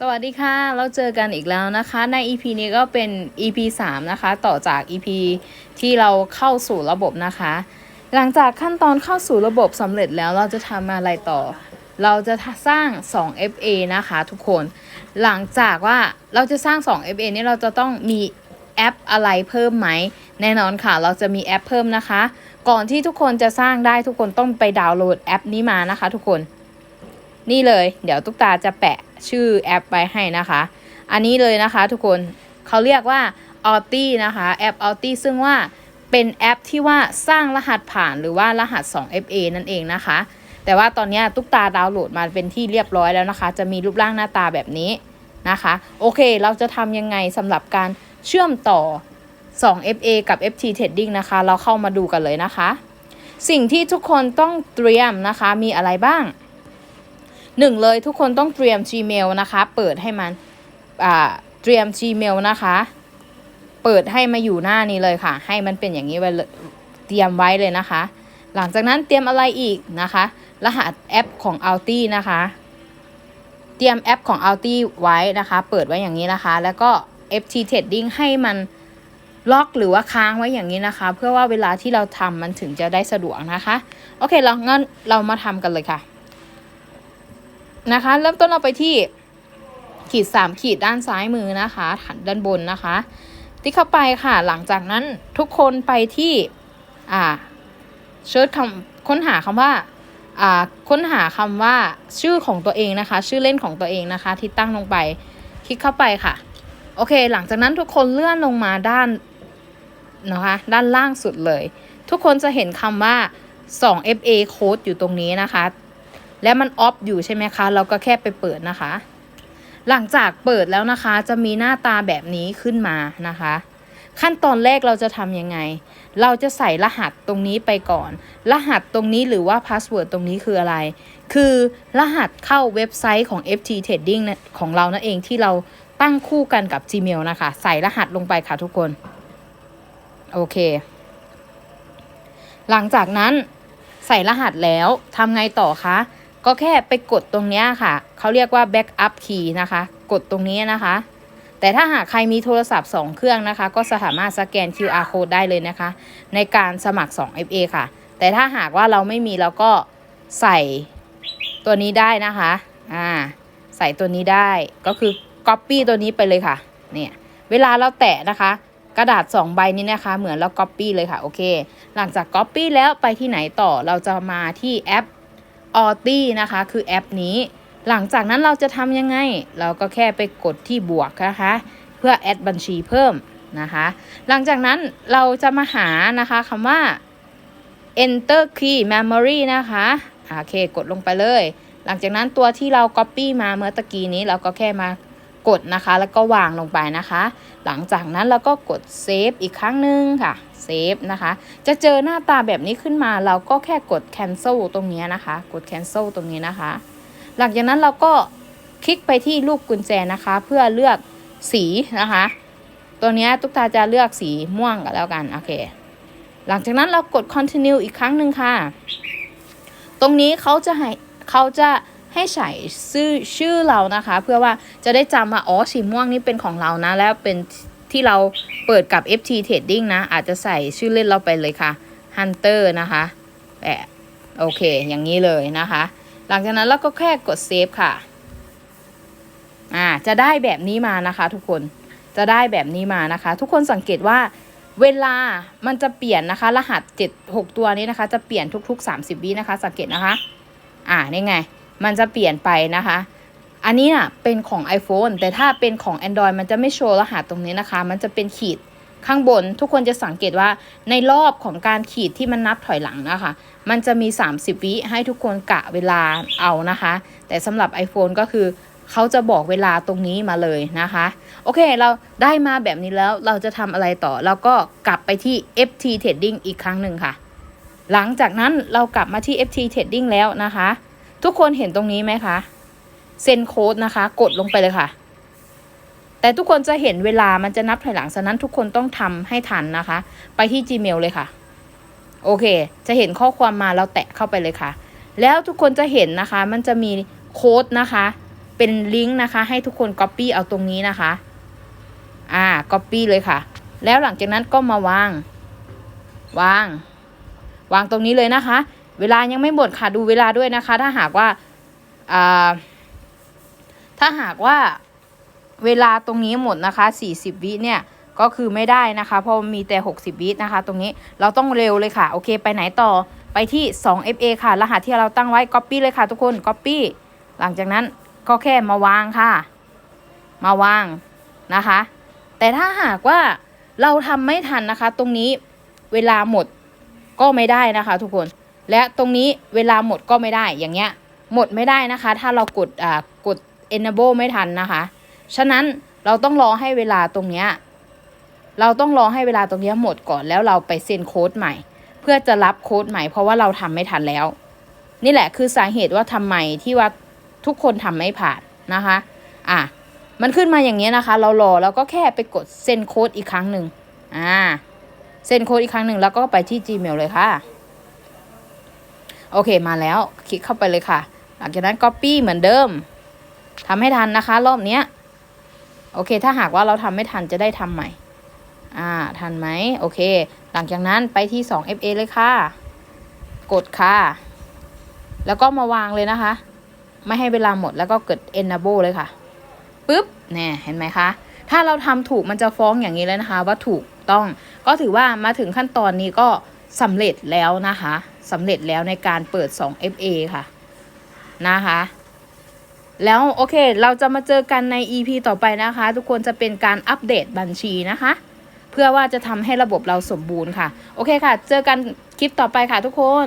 สวัสดีค่ะ เราเจอกันอีกแล้วนะคะ ใน EP นี้ก็เป็น EP 3 นะคะ ต่อจาก EP ที่เราเข้าสู่ระบบนะคะ หลังจากขั้นตอนเข้าสู่ระบบสำเร็จแล้วเราจะทำอะไรต่อ เราจะสร้าง 2 FA นะคะทุกคน หลังจากว่าเราจะสร้าง 2 FA นี้เราจะต้องมีแอปอะไรเพิ่มไหม แน่นอนค่ะ เราจะมีแอปเพิ่มนะคะ ก่อนที่ทุกคนจะสร้างได้ทุกคนต้องไปดาวน์โหลดแอปนี้มานะคะ ทุกคน นี่เลย เดี๋ยวตุ๊กตาจะแปะชื่อแอปไว้ให้นะคะ อันนี้เลยนะคะทุกคนเขาเรียกว่า a u t i นะคะแอป a u t i ซึ่งว่าเป็นแอปที่ว่าสร้างรหัสผ่านหรือว่ารหัส 2FA นั่นเองนะคะ แต่ว่าตอนนี้ตุ๊กตาดาวน์โหลดมาเป็นที่เรียบร้อยแล้วนะคะ จะมีรูปร่างหน้าตาแบบนี้นะคะ โอเค เราจะทำยังไงสำหรับการเชื่อมต่อ 2FA กับ FT Trading นะคะ เราเข้ามาดูกันเลยนะคะ สิ่งที่ทุกคนต้องเตรียมนะคะมีอะไรบ้าง หนึ่งเลยทุกคนต้องเตรียม Gmail นะคะ เปิดให้มันอ่าเตรียม Gmail นะคะ เปิดให้มาอยู่หน้านี้เลยค่ะ ให้มันเป็นอย่างนี้ไว้เตรียมไว้เลยนะคะ หลังจากนั้นเตรียมอะไรอีกนะคะ รหัสแอปของ a u t i นะคะ เตรียมแอปของ a u t i ไว้นะคะ เปิดไว้อย่างนี้นะคะ แล้วก็ FT Trading ให้มันล็อกหรือว่าค้างไว้อย่างนี้นะคะ เพื่อว่าเวลาที่เราทำมันถึงจะได้สะดวกนะคะ โอเคเรางั้นเรามาทำกันเลยค่ะ นะคะ เริ่มต้นเราไปที่ขีด 3 ขีดด้านซ้ายมือนะคะหันด้านบนนะคะที่เข้าไปค่ะ หลังจากนั้นทุกคนไปที่อ่าเชิญคำค้นหาคำว่าอ่าค้นหาคำว่าชื่อของตัวเองนะคะ ชื่อเล่นของตัวเองนะคะ ที่ตั้งลงไปคลิกเข้าไปค่ะ โอเค หลังจากนั้นทุกคนเลื่อนลงมาด้านนะคะ ด้านล่างสุดเลย ทุกคนจะเห็นคำว่า 2FA code อยู่ตรงนี้นะคะ และมันออฟอยู่ใช่ไหมคะ เราก็แค่ไปเปิดนะคะ หลังจากเปิดแล้วนะคะ จะมีหน้าตาแบบนี้ขึ้นมานะคะ ขั้นตอนแรกเราจะทำยังไง เราจะใส่รหัสตรงนี้ไปก่อน รหัสตรงนี้หรือว่าพาสเวิร์ดตรงนี้คืออะไร คือรหัสเข้าเว็บไซต์ของ FT Trading ของเรานั่นเองที่เราตั้งคู่กันกับ Gmail นะคะ ใส่รหัสลงไปค่ะทุกคน โอเค หลังจากนั้นใส่รหัสแล้วทำไงต่อคะ ก็แค่ไปกดตรงนี้ค่ะ เขาเรียกว่า backup key นะคะ กดตรงนี้นะคะ แต่ถ้าหากใครมีโทรศัพท์ 2 เครื่องนะคะ ก็สามารถสแกน QR code ได้เลยนะคะ ในการสมัคร 2FA ค่ะ แต่ถ้าหากว่าเราไม่มีเราก็ใส่ตัวนี้ได้นะคะ อ่า ใส่ตัวนี้ได้ ก็คือ Copy ตัวนี้ไปเลยค่ะ เนี่ย เวลาเราแตะนะคะกระดาษ 2 ใบนี้นะคะ เหมือนเรา Copy เลยค่ะ โอเค หลังจาก Copy แล้วไปที่ไหนต่อเราจะมาที่แอป ออตี้นะคะ คือแอปนี้ หลังจากนั้นเราจะทำยังไง เราก็แค่ไปกดที่บวกนะคะ เพื่อแอดบัญชีเพิ่มนะคะ หลังจากนั้นเราจะมาหานะคะคำว่า enter key memory นะคะโอเคกดลงไปเลย หลังจากนั้นตัวที่เรา copy มาเมื่อตะกี้นี้เราก็แค่มา กดนะคะ แล้วก็วางลงไปนะคะ หลังจากนั้นเราก็กด save อีกครั้งหนึ่งค่ะ save นะคะ จะเจอหน้าตาแบบนี้ขึ้นมาเราก็แค่กด cancel ตรงนี้นะคะ กด cancel ตรงนี้นะคะ หลังจากนั้นเราก็คลิกไปที่รูปกุญแจนะคะ เพื่อเลือกสีนะคะ ตัวนี้ตุ๊กตาจะเลือกสีม่วงกันแล้วกันโอเคหลังจากนั้นเรากด continue อีกครั้งหนึ่งค่ะ ตรงนี้เขาจะให้เขาจะ ให้ใส่ชื่อชื่อเรานะคะ เพื่อว่าจะได้จำว่าอ๋อสีม่วงนี่เป็นของเรานะ แล้วเป็นที่เราเปิดกับ FT Trading นะ อาจจะใส่ชื่อเล่นเราไปเลยค่ะ Hunter นะคะแปะโอเค อย่างนี้เลยนะคะ หลังจากนั้นเราก็แค่กดเซฟค่ะอ่าจะได้แบบนี้มานะคะ ทุกคนจะได้แบบนี้มานะคะ ทุกคนสังเกตว่าเวลามันจะเปลี่ยนนะคะ รหัส 7 6 ตัวนี้นะคะ จะเปลี่ยนทุก ๆ 30 วินะคะ สังเกตนะคะ อ่านี่ไง มันจะเปลี่ยนไปนะคะ อันนี้น่ะเป็นของ iPhone แต่ถ้าเป็นของ Android มันจะไม่โชว์รหัสตรงนี้นะคะ มันจะเป็นขีดข้างบน ทุกคนจะสังเกตว่าในรอบของการขีดที่มันนับถอยหลังนะคะ มันจะมี 30 วิให้ทุกคนกะเวลาเอานะคะ แต่สำหรับ iPhone ก็คือเขาจะบอกเวลาตรงนี้มาเลยนะคะ โอเคเราได้มาแบบนี้แล้วเราจะทำอะไรต่อ เราก็กลับไปที่ FT Trading อีกครั้งหนึ่งค่ะ หลังจากนั้นเรากลับมาที่ FT Trading แล้วนะคะ ทุกคนเห็นตรงนี้ไหมคะเซ็นโค้ดนะคะ กดลงไปเลยค่ะ แต่ทุกคนจะเห็นเวลามันจะนับถอยหลังฉะนั้นทุกคนต้องทำให้ทันนะคะ ไปที่ Gmail เลยค่ะ โอเค จะเห็นข้อความมาเราแตะเข้าไปเลยค่ะ แล้วทุกคนจะเห็นนะคะ มันจะมีโค้ดนะคะ เป็นลิงก์นะคะ ให้ทุกคน Copy เอาตรงนี้นะคะ อ่า Copy เลยค่ะ แล้วหลังจากนั้นก็มาวาง วาง วางตรงนี้เลยนะคะ เวลายังไม่หมดค่ะดูเวลาด้วยนะคะ ถ้าหากว่าถ้าหากว่าเวลาตรงนี้หมดนะคะ 40 วิเนี่ยก็คือไม่ได้นะคะ เพราะมีแต่ 60 วินะคะ ตรงนี้เราต้องเร็วเลยค่ะ โอเค ไปไหนต่อไปที่ 2FA ค่ะ รหัสที่เราตั้งไว้ Copy เลยค่ะทุกคน Copy หลังจากนั้นก็แค่มาวางค่ะ มาวางนะคะ แต่ถ้าหากว่าเราทำไม่ทันนะคะ ตรงนี้เวลาหมดก็ไม่ได้นะคะ ทุกคน และตรงนี้เวลาหมดก็ไม่ได้อย่างเงี้ยหมดไม่ได้นะคะ ถ้าเรากดอ่ากด enable ไม่ทันนะคะ ฉะนั้นเราต้องรอให้เวลาตรงเนี้ยเราต้องรอให้เวลาตรงเนี้ยหมดก่อนแล้วเราไปเซ็นโค้ดใหม่ เพื่อจะรับโค้ดใหม่เพราะว่าเราทำไม่ทันแล้ว นี่แหละคือสาเหตุว่าทำไมที่ว่าทุกคนทำไม่ผ่านนะคะอะมันขึ้นมาอย่างเงี้ยนะคะ เรารอแล้วก็แค่ไปกดเซ็นโค้ดอีกครั้งหนึ่งอ่าเซ็นโค้ดอีกครั้งหนึ่งแล้วก็ไปที่ Gmail เลยค่ะ โอเคมาแล้ว คลิกเข้าไปเลยค่ะ หลังจากนั้น Copy เหมือนเดิมทำให้ทันนะคะ รอบเนี้ยโอเค ถ้าหากว่าเราทำไม่ทันจะได้ทำใหม่ อ่า ทันไหมโอเค หลังจากนั้นไปที่ 2FA เลยค่ะ กดค่ะ แล้วก็มาวางเลยนะคะ ไม่ให้เวลาหมดแล้วก็กด enable เลยค่ะปุ๊บเนี่ยเห็นไหมคะ ถ้าเราทำถูกมันจะฟ้องอย่างนี้เลยนะคะ ว่าถูกต้อง ก็ถือว่ามาถึงขั้นตอนนี้ก็สำเร็จแล้วนะคะ สำเร็จแล้วในการเปิด 2FA ค่ะ นะคะ แล้วโอเค เราจะมาเจอกันใน EP ต่อไปนะคะ ทุกคนจะเป็นการอัปเดตบัญชีนะคะ เพื่อว่าจะทำให้ระบบเราสมบูรณ์ค่ะ โอเคค่ะ เจอกันคลิปต่อไปค่ะทุกคน